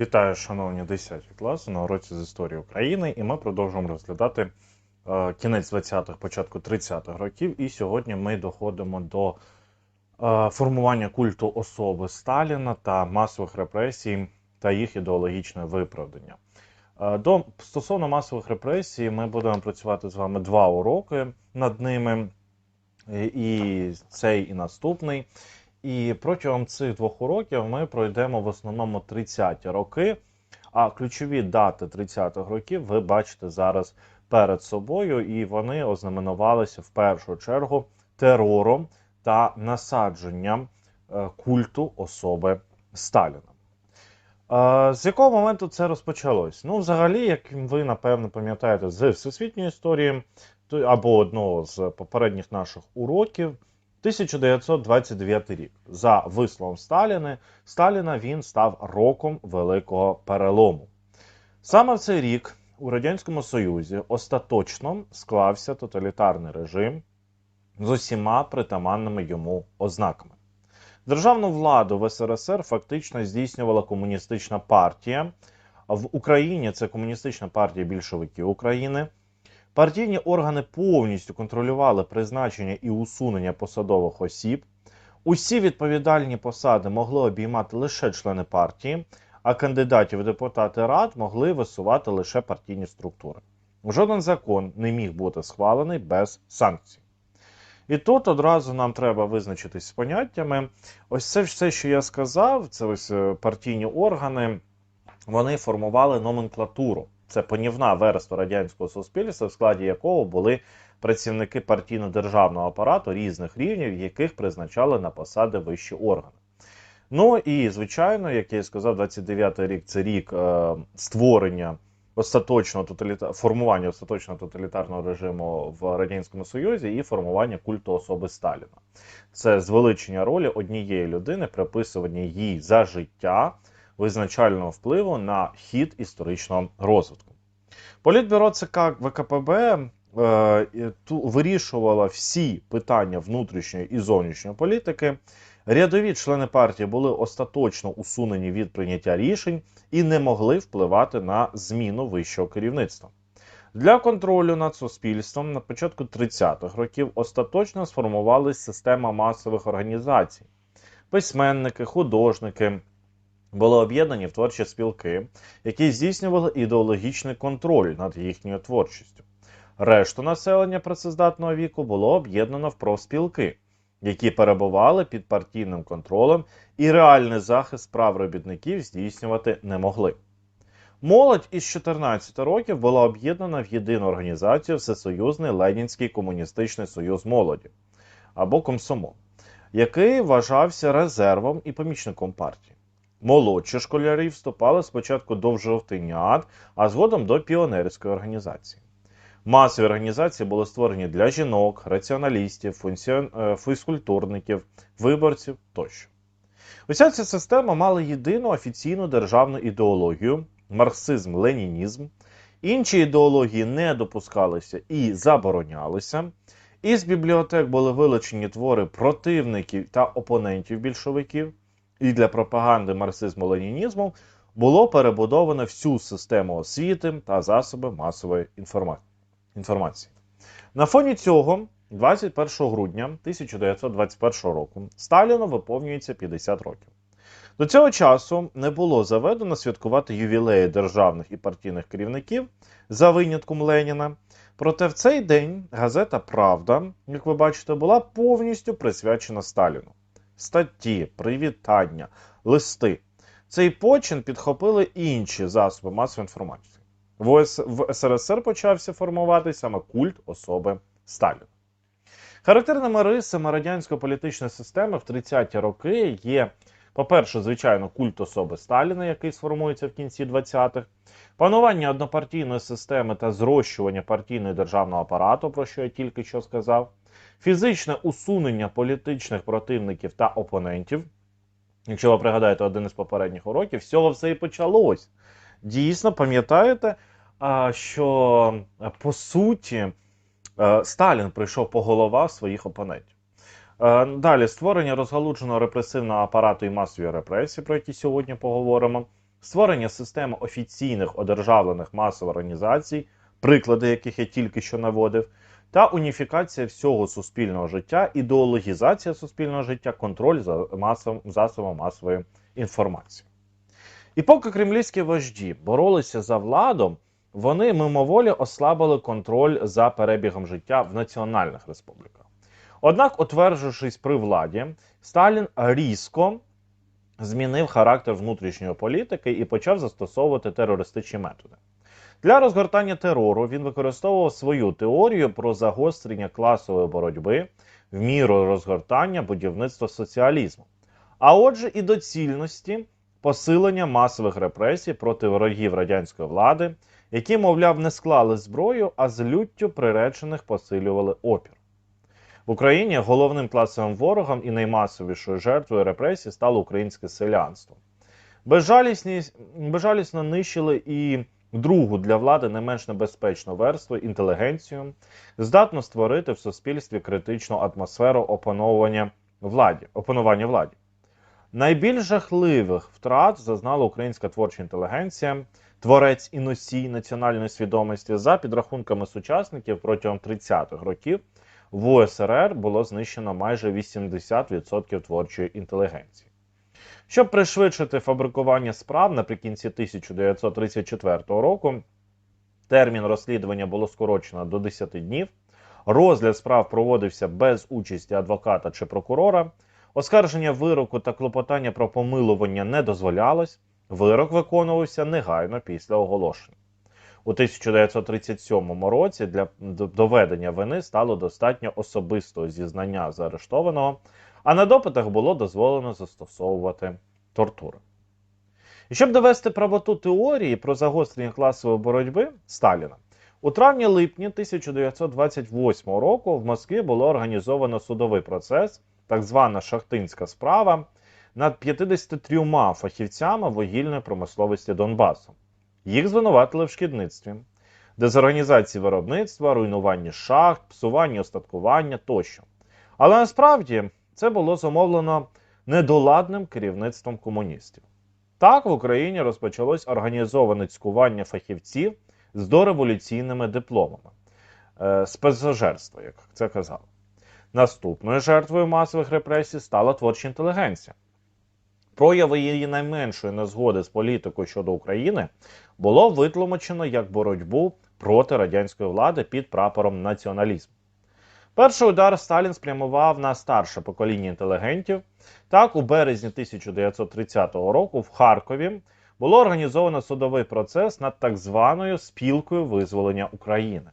Вітаю, шановні 10 класи на уроці з історії України, і ми продовжуємо розглядати е, кінець 20-х, початку 30-х років. І сьогодні ми доходимо до е, формування культу особи Сталіна та масових репресій та їх ідеологічне виправдання. Е, до, стосовно масових репресій, ми будемо працювати з вами два уроки над ними, і, цей і наступний. І протягом цих двох уроків ми пройдемо в основному 30-ті роки. А ключові дати 30-х років ви бачите зараз перед собою, і вони ознаменувалися в першу чергу терором та насадженням е, культу особи Сталіна. Е, З якого моменту це розпочалось? Ну, взагалі, як ви напевно пам'ятаєте з всесвітньої історії або одного з попередніх наших уроків. 1929 рік. За висловом Сталіни, Сталіна він став роком великого перелому. Саме в цей рік у Радянському Союзі остаточно склався тоталітарний режим з усіма притаманними йому ознаками. Державну владу в СРСР фактично здійснювала комуністична партія. В Україні це комуністична партія більшовиків України. Партійні органи повністю контролювали призначення і усунення посадових осіб. Усі відповідальні посади могли обіймати лише члени партії, а кандидатів у депутати рад могли висувати лише партійні структури. Жоден закон не міг бути схвалений без санкцій. І тут одразу нам треба визначитись з поняттями. Ось це все, що я сказав, це ось е, партійні органи, вони формували номенклатуру. Це панівна верства радянського суспільства, в складі якого були працівники партійно-державного апарату різних рівнів, яких призначали на посади вищі органи. Ну і звичайно, як я і сказав, 29-й рік це рік е, створення остаточного тоталіта... формування остаточного тоталітарного режиму в Радянському Союзі і формування культу особи Сталіна. Це звеличення ролі однієї людини, приписування їй за життя визначального впливу на хід історичного розвитку. Політбюро ЦК ВКПБ е, вирішувало всі питання внутрішньої і зовнішньої політики. Рядові члени партії були остаточно усунені від прийняття рішень і не могли впливати на зміну вищого керівництва. Для контролю над суспільством на початку 30-х років остаточно сформувалась система масових організацій. Письменники, художники, були об'єднані в творчі спілки, які здійснювали ідеологічний контроль над їхньою творчістю. Решту населення працездатного віку було об'єднано в профспілки, які перебували під партійним контролем і реальний захист прав робітників здійснювати не могли. Молодь із 14 років була об'єднана в єдину організацію Всесоюзний Ленінський комуністичний союз молоді або комсомол, який вважався резервом і помічником партії. Молодші школярі вступали спочатку до жовтенят, а згодом до піонерської організації. Масові організації були створені для жінок, раціоналістів, функціон- е, фізкультурників, виборців тощо. Уся ця система мала єдину офіційну державну ідеологію марксизм-ленінізм. Інші ідеології не допускалися і заборонялися. Із бібліотек були вилучені твори противників та опонентів більшовиків і для пропаганди марксизму-ленінізму було перебудовано всю систему освіти та засоби масової інформації. На фоні цього, 21 грудня 1921 року, Сталіну виповнюється 50 років. До цього часу не було заведено святкувати ювілеї державних і партійних керівників за винятком Леніна. Проте в цей день газета Правда, як ви бачите, була повністю присвячена Сталіну статті, привітання, листи. Цей почин підхопили інші засоби масової інформації. В, СРСР почався формувати саме культ особи Сталіна. Характерними рисами радянської політичної системи в 30-ті роки є, по-перше, звичайно, культ особи Сталіна, який сформується в кінці 20-х, панування однопартійної системи та зрощування партійного і державного апарату, про що я тільки що сказав фізичне усунення політичних противників та опонентів. Якщо ви пригадаєте один із попередніх уроків, з цього все і почалось. Дійсно, пам'ятаєте, що е, по суті е, Сталін прийшов по головах своїх опонентів. Е, Далі створення розгалудженого репресивного апарату і масові репресії, про які сьогодні поговоримо. створення системи офіційних одержавлених масових організацій, приклади яких я тільки що наводив, та уніфікація всього суспільного життя, ідеологізація суспільного життя, контроль за масов, засобом масової інформації. І поки кремлівські вожді боролися за владу, вони мимоволі ослабили контроль за перебігом життя в національних республіках. Однак, утверджувавшись при владі, Сталін різко змінив характер внутрішньої політики і почав застосовувати терористичні методи. Для розгортання терору він використовував свою теорію про загострення класової боротьби в міру розгортання будівництва соціалізму, а отже, і доцільності посилення масових репресій проти ворогів радянської влади, які, мовляв, не склали зброю, а з люттю приречених посилювали опір. В Україні головним класовим ворогом і наймасовішою жертвою репресій стало українське селянство. Безжалісно нищили і другу для влади не менш небезпечну верству інтелігенцію, здатну створити в суспільстві критичну атмосферу опановування владі, опанування владі. Найбільш жахливих втрат зазнала українська творча інтелігенція, творець і носій національної свідомості. За підрахунками сучасників протягом 30-х років в УСРР було знищено майже 80% творчої інтелігенції. Щоб пришвидшити фабрикування справ наприкінці 1934 року, термін розслідування було скорочено до 10 днів. Розгляд справ проводився без участі адвоката чи прокурора. Оскарження вироку та клопотання про помилування не дозволялось. Вирок виконувався негайно після оголошення. У 1937 році для доведення вини стало достатньо особистого зізнання заарештованого, а на допитах було дозволено застосовувати тортури. І щоб довести правоту теорії про загострення класової боротьби Сталіна, у травні-липні 1928 року в Москві було організовано судовий процес, так звана Шахтинська справа, над 53 фахівцями вугільної промисловості Донбасу. Їх звинуватили в шкідництві, дезорганізації виробництва, руйнуванні шахт, псуванні остаткування тощо. Але насправді це було зумовлено недоладним керівництвом комуністів. Так в Україні розпочалось організоване цькування фахівців з дореволюційними дипломами е, спецожерство, як це казали. Наступною жертвою масових репресій стала творча інтелігенція. Прояви її найменшої незгоди з політикою щодо України було витлумачено як боротьбу проти радянської влади під прапором націоналізму. Перший удар Сталін спрямував на старше покоління інтелігентів. Так, у березні 1930 року в Харкові було організовано судовий процес над так званою спілкою визволення України.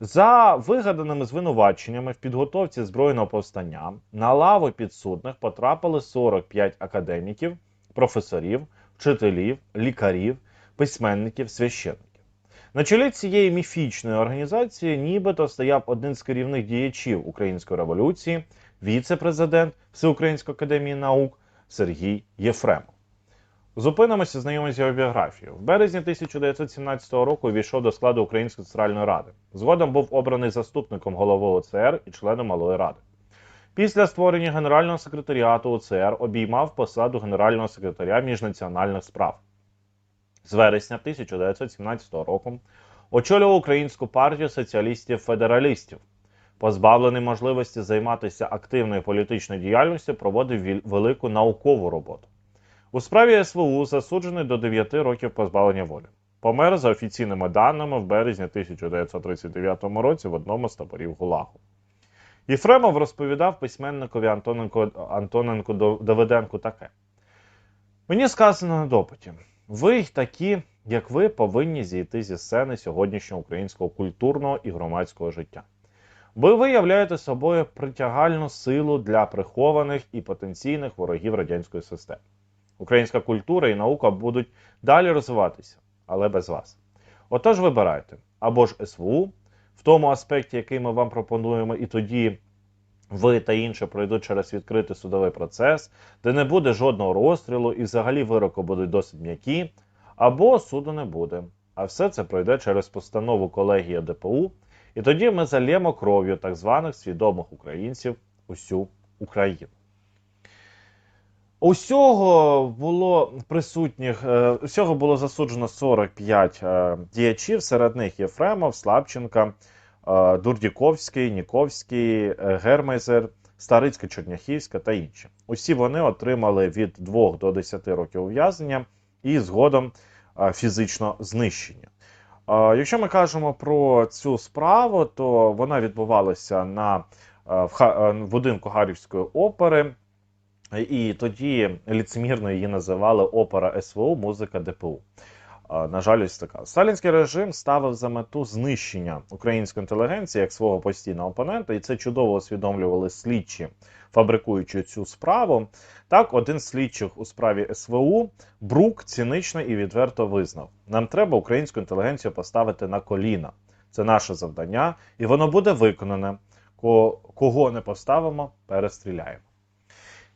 За вигаданими звинуваченнями в підготовці збройного повстання на лаву підсудних потрапили 45 академіків, професорів, вчителів, лікарів, письменників, священників. На чолі цієї міфічної організації нібито стояв один з керівних діячів української революції, віце-президент Всеукраїнської академії наук Сергій Єфремов. Зупинимося знайомі з його біографією. В березні 1917 року війшов до складу Української центральної ради. Згодом був обраний заступником голови ОЦР і членом Малої ради. Після створення Генерального секретаріату ОЦР обіймав посаду генерального секретаря міжнаціональних справ. З вересня 1917 року очолював Українську партію соціалістів-федералістів. Позбавлений можливості займатися активною політичною діяльністю, проводив велику наукову роботу. У справі СВУ засуджений до 9 років позбавлення волі. Помер за офіційними даними в березні 1939 році в одному з таборів Гулагу. Єфремов розповідав письменникові Антоненко, Антоненку Давиденку таке: Мені сказано на допиті: ви такі, як ви, повинні зійти зі сцени сьогоднішнього українського культурного і громадського життя. Ви виявляєте собою притягальну силу для прихованих і потенційних ворогів радянської системи. Українська культура і наука будуть далі розвиватися, але без вас. Отож, вибирайте або ж СВУ в тому аспекті, який ми вам пропонуємо, і тоді ви та інші пройдуть через відкритий судовий процес, де не буде жодного розстрілу і взагалі вироки будуть досить м'які, або суду не буде. А все це пройде через постанову колегії ДПУ, і тоді ми залємо кров'ю так званих свідомих українців усю Україну. Усього було присутніх, е, усього було засуджено 45 е, діячів, серед них Єфремов, Слабченка, Дурдіковський, Ніковський, е, Гермейзер, Старицька, Черняхівська та інші. Усі вони отримали від 2 до 10 років ув'язнення і згодом е, фізично знищення. Е, Якщо ми кажемо про цю справу, то вона відбувалася на е, в е, будинку Харківської опери. І тоді ліцемірно її називали опера СВО, музика ДПУ. На жаль, ось така. Сталінський режим ставив за мету знищення української інтелігенції як свого постійного опонента, і це чудово усвідомлювали слідчі, фабрикуючи цю справу. Так, один з слідчих у справі СВУ Брук цинично і відверто визнав: нам треба українську інтелігенцію поставити на коліна. Це наше завдання, і воно буде виконане. Кого не поставимо, перестріляємо.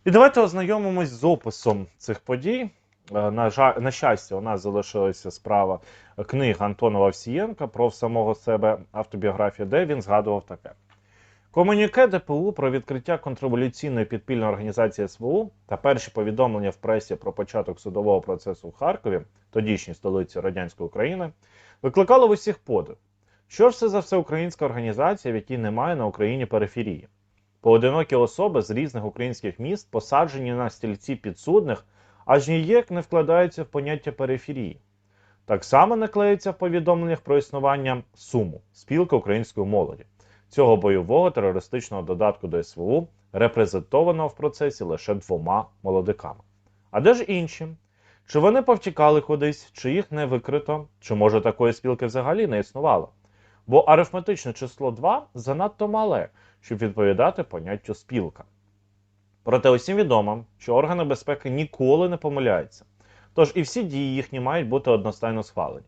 І давайте ознайомимось з описом цих подій. Е, На, жа- на щастя, у нас залишилася справа книг Антонова Овсієнка про самого себе автобіографію, де він згадував таке. Комуніке ДПУ про відкриття контрреволюційної підпільної організації СВУ та перші повідомлення в пресі про початок судового процесу в Харкові, тодішній столиці радянської України, викликало в усіх подив. Що ж це за всеукраїнська організація, в якій немає на Україні периферії? Поодинокі особи з різних українських міст посаджені на стільці підсудних, аж ніяк не вкладаються в поняття периферії. Так само не клеїться в повідомленнях про існування Суму, спілки української молоді, цього бойового терористичного додатку до СВУ, репрезентованого в процесі лише двома молодиками. А де ж інші? Чи вони повтікали кудись, чи їх не викрито, чи може такої спілки взагалі не існувало? Бо арифметичне число 2 занадто мале, щоб відповідати поняттю спілка. Проте усім відомо, що органи безпеки ніколи не помиляються, тож і всі дії їхні мають бути одностайно схвалені.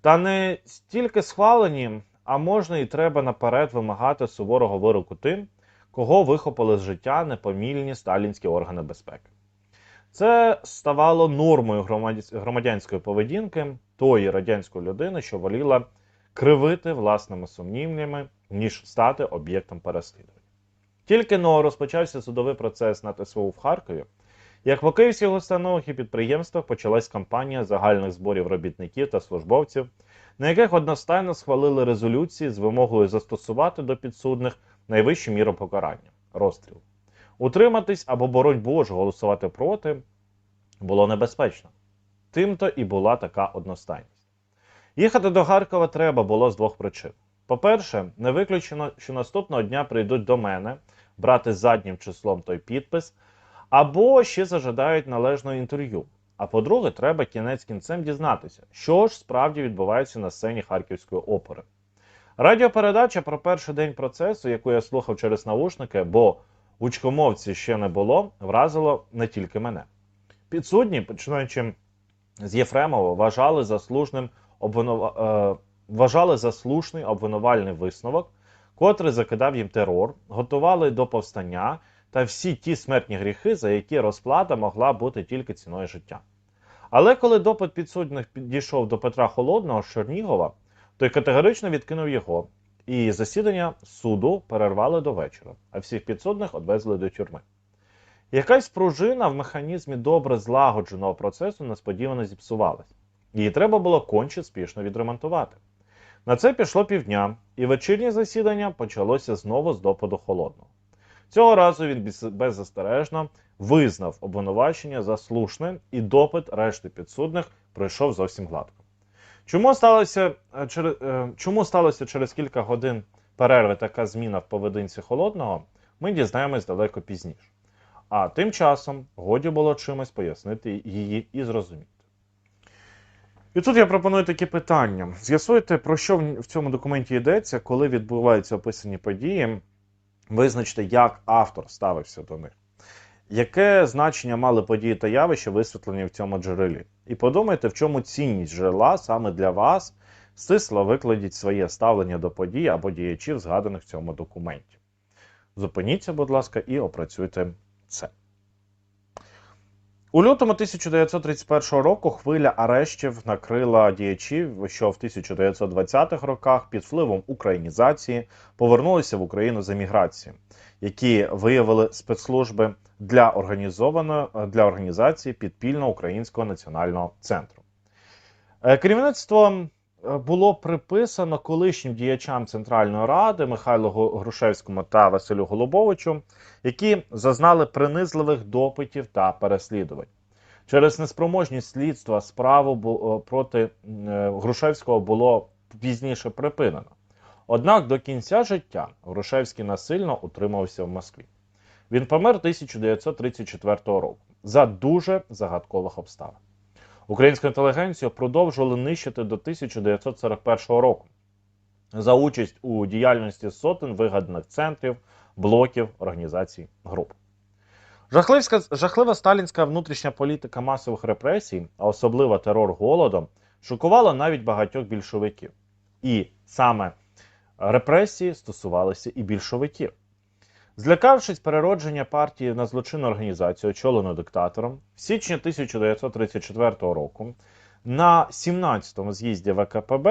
Та не стільки схвалені, а можна і треба наперед вимагати суворого вироку тим, кого вихопили з життя непомільні сталінські органи безпеки. Це ставало нормою громадянської поведінки тої радянської людини, що воліла кривити власними сумнівнями, ніж стати об'єктом переслідування. Тільки но розпочався судовий процес над СВУ в Харкові, як по київських установах і підприємствах почалась кампанія загальних зборів робітників та службовців, на яких одностайно схвалили резолюції з вимогою застосувати до підсудних найвищу міру покарання розстріл. Утриматись або, боронь Боже, голосувати проти було небезпечно. Тимто і була така одностайність. Їхати до Харкова треба було з двох причин. По-перше, не виключено, що наступного дня прийдуть до мене брати заднім числом той підпис, або ще зажадають належного інтерв'ю. А по-друге, треба кінець кінцем дізнатися, що ж справді відбувається на сцені Харківської опери. Радіопередача про перший день процесу, яку я слухав через навушники, бо гучкомовці ще не було, вразило не тільки мене. Підсудні, починаючи з Єфремова, вважали заслужним обвинува... е, вважали за слушний обвинувальний висновок, котрий закидав їм терор, готували до повстання та всі ті смертні гріхи, за які розплата могла бути тільки ціною життя. Але коли допит підсудних підійшов до Петра Холодного з Чернігова, той категорично відкинув його, і засідання суду перервали до вечора, а всіх підсудних одвезли до тюрми. Якась пружина в механізмі добре злагодженого процесу несподівано зіпсувалась. Її треба було конче спішно відремонтувати. На це пішло півдня, і вечірнє засідання почалося знову з допаду холодного. Цього разу він беззастережно визнав обвинувачення за слушне, і допит решти підсудних пройшов зовсім гладко. Чому сталося, е, через, чому сталося через кілька годин перерви така зміна в поведінці холодного, ми дізнаємось далеко пізніше. А тим часом годі було чимось пояснити її і зрозуміти. І тут я пропоную такі питання. З'ясуйте, про що в цьому документі йдеться, коли відбуваються описані події, визначте, як автор ставився до них. Яке значення мали події та явища, висвітлені в цьому джерелі? І подумайте, в чому цінність джерела саме для вас, стисло викладіть своє ставлення до подій або діячів, згаданих в цьому документі. Зупиніться, будь ласка, і опрацюйте це. У лютому 1931 року хвиля арештів накрила діячів, що в 1920-х роках під впливом українізації повернулися в Україну з еміграції, які виявили спецслужби для організованої для організації підпільно українського національного центру. Е, Керівництво було приписано колишнім діячам Центральної Ради Михайлу Грушевському та Василю Голубовичу, які зазнали принизливих допитів та переслідувань. Через неспроможність слідства справу е, проти е, Грушевського було пізніше припинено. Однак до кінця життя Грушевський насильно утримався в Москві. Він помер 1934 року за дуже загадкових обставин. Українську інтелігенцію продовжували нищити до 1941 року за участь у діяльності сотень вигаданих центрів, блоків, організацій, груп. Жахливська, жахлива сталінська внутрішня політика масових репресій, а особливо терор голодом, шокувала навіть багатьох більшовиків. І саме репресії стосувалися і більшовиків. Злякавшись переродження партії на злочинну організацію, очолену диктатором, в січні 1934 року на 17-му з'їзді ВКПБ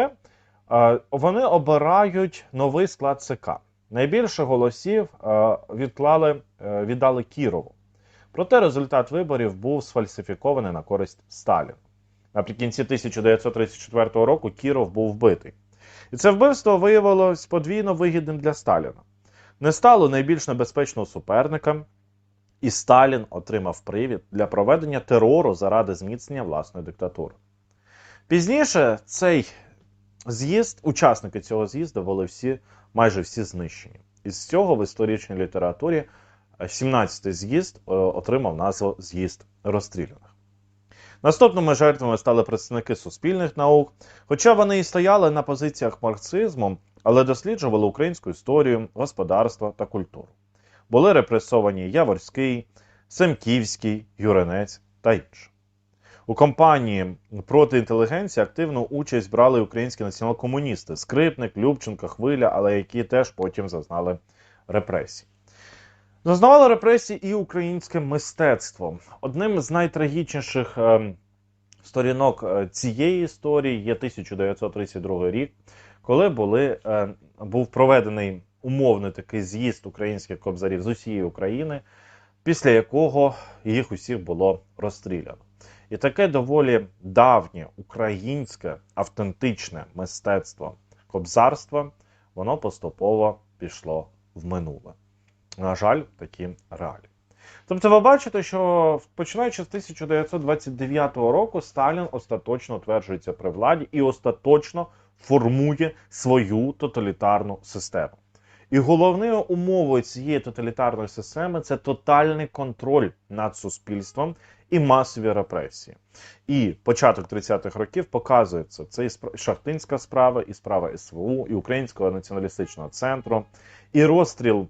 е, вони обирають новий склад ЦК. Найбільше голосів е, відклали, е, віддали Кірову. Проте результат виборів був сфальсифікований на користь Сталіна. Наприкінці 1934 року Кіров був вбитий. І це вбивство виявилось подвійно вигідним для Сталіна. Не стало найбільш небезпечного суперника, і Сталін отримав привід для проведення терору заради зміцнення власної диктатури. Пізніше цей з'їзд, учасники цього з'їзду були всі, майже всі знищені. Із цього в історичній літературі 17-й з'їзд е, отримав назву З'їзд розстріляних. Наступними жертвами стали представники суспільних наук, хоча вони і стояли на позиціях марксизму, але досліджували українську історію, господарство та культуру. Були репресовані Яворський, Семківський, Юринець та інші. У кампанії проти інтелігенції активну участь брали українські націонал-комуністи Скрипник, Любченко, Хвиля, але які теж потім зазнали репресій. Зазнавало репресій і українське мистецтво. Одним з найтрагічніших е, сторінок е, цієї історії є 1932 рік, коли були, е, був проведений умовний такий з'їзд українських кобзарів з усієї України, після якого їх усіх було розстріляно. І таке доволі давнє українське автентичне мистецтво кобзарства, воно поступово пішло в минуле. На жаль, такі реалії. Тобто, ви бачите, що починаючи з 1929 року Сталін остаточно утверджується при владі і остаточно формує свою тоталітарну систему. І головною умовою цієї тоталітарної системи це тотальний контроль над суспільством і масові репресії. І початок 30-х років показує це. Це і Шахтинська справа, і справа СВУ, і Українського націоналістичного центру, і розстріл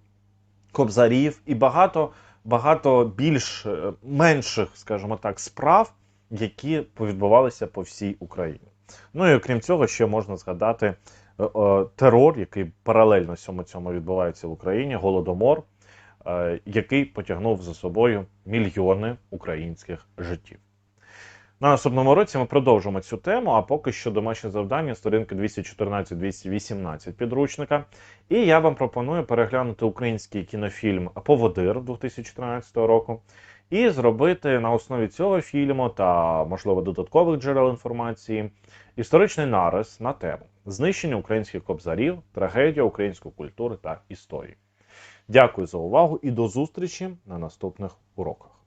кобзарів, і багато, багато більш е, менших, скажімо так, справ, які відбувалися по всій Україні. Ну і окрім цього, ще можна згадати е, е, терор, який паралельно всьому цьому відбувається в Україні, голодомор, е, який потягнув за собою мільйони українських життів. На наступному році ми продовжимо цю тему, а поки що домашнє завдання, сторінки 214-218 підручника. І я вам пропоную переглянути український кінофільм Поводир 2013 року і зробити на основі цього фільму та, можливо, додаткових джерел інформації історичний нарис на тему знищення українських кобзарів, трагедія української культури та історії. Дякую за увагу і до зустрічі на наступних уроках.